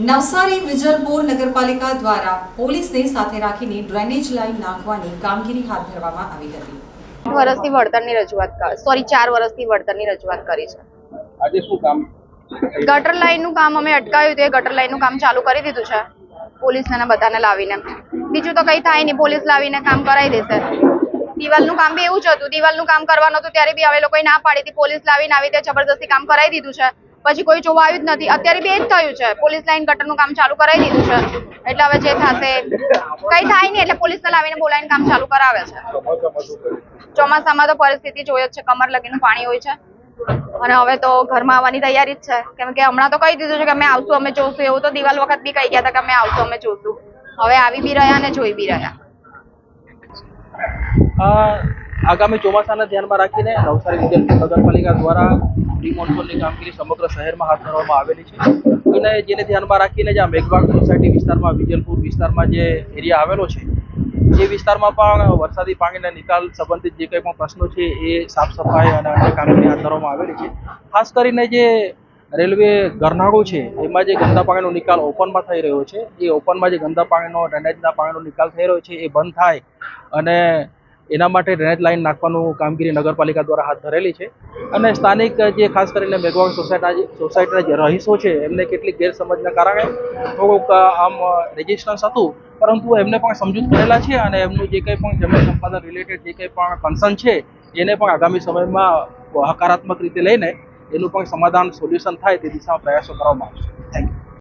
નવસારી વિજલપુર નગરપાલિકા દ્વારા પોલીસને સાથે રાખીને ડ્રેનેજ લાઇન નાખવાની કામગીરી હાથ ધરવામાં આવી હતી. વર્ષથી વળતરની રજૂઆત કર સોરી ચાર વર્ષથી વળતરની રજૂઆત કરી છે. આજે શું કામ? ગટર લાઈનનું કામ અમે અટકાવ્યું તે ગટર લાઈનનું કામ ચાલુ કરી દીધું છે. પોલીસને ને બધાને લાવીને. બીજું તો કઈ થાય નહીં પોલીસ લાવીને કામ કરાવી દેશે. દિવાલનું કામ બી એવું જ હતું દિવાલનું કામ કરવાનું હતું ત્યારે બી હવે લોકોએ ના પાડી હતી પોલીસ લાવીને આવી રીતે જબરદસ્તી કામ કરાવી દીધું છે. પછી કોઈ જોવા આવ્યું જ નથી. અત્યારે બી જ થયું છે. પોલીસ લાઈન ગટરનું કામ ચાલુ કરાવી દીધું છે. એટલે હવે જે થશે, કઈ થાય નહીં, એટલે પોલીસને લાવીને બોલાવીને કામ ચાલુ કરાવે છે. ચોમાસામાં તો પરિસ્થિતિ જોઈએ જ છે. કમર લગીનું પાણી હોય છે. અને હવે તો ઘરમાં આવવાની તૈયારી જ છે. કેમ કે હમણાં તો કહી દીધું છે કે અમે આવશું, અમે જોશું. એવું તો દિવાલ વખત બી કહી ગયા હતા કે અમે આવશું, અમે જોશું. હવે આવી બી રહ્યા ને જોઈ બી રહ્યા. આગામી ચોમાસાને ધ્યાનમાં રાખીને નવસારી વિદ્યાર્થી નગરપાલિકા દ્વારા પ્રી મોન્સૂનની કામગીરી સમગ્ર શહેરમાં હાથ ધરવામાં આવેલી છે. અને જેને ધ્યાનમાં રાખીને જે આ મેઘવાગ સોસાયટી વિસ્તારમાં, વિજલપુર વિસ્તારમાં જે એરિયા આવેલો છે, એ વિસ્તારમાં પણ વરસાદી પાણીના નિકાલ સંબંધિત જે કંઈ પણ પ્રશ્નો છે, એ સાફ સફાઈ અને અન્ય કામગીરી હાથ ધરવામાં આવેલી છે. ખાસ કરીને જે રેલવે ગરનાળું છે, એમાં જે ગંદા પાણીનો નિકાલ ઓપનમાં થઈ રહ્યો છે, એ ઓપનમાં જે ગંદા પાણીનો, ડ્રેનેજના પાણીનો નિકાલ થઈ રહ્યો છે, એ બંધ થાય અને એના માટે ડ્રેનેજ લાઇન નાખવાનું કામગીરી નગરપાલિકા દ્વારા હાથ ધરેલી છે. અને સ્થાનિક જે ખાસ કરીને મેઘવાડ સોસાયટી સોસાયટીના જે રહીશો છે, એમને કેટલીક ગેરસમજના કારણે થોડુંક આમ રેજિસ્ટન્સ હતું, પરંતુ એમને પણ સમજૂત કરેલા છે અને એમનું જે કંઈ પણ જમીન સંપાદન રિલેટેડ જે કંઈ પણ કન્સર્ન છે, એને પણ આગામી સમયમાં હકારાત્મક રીતે લઈને એનું પણ સમાધાન સોલ્યુશન થાય તે દિશામાં પ્રયાસો કરવામાં આવશે. Thank you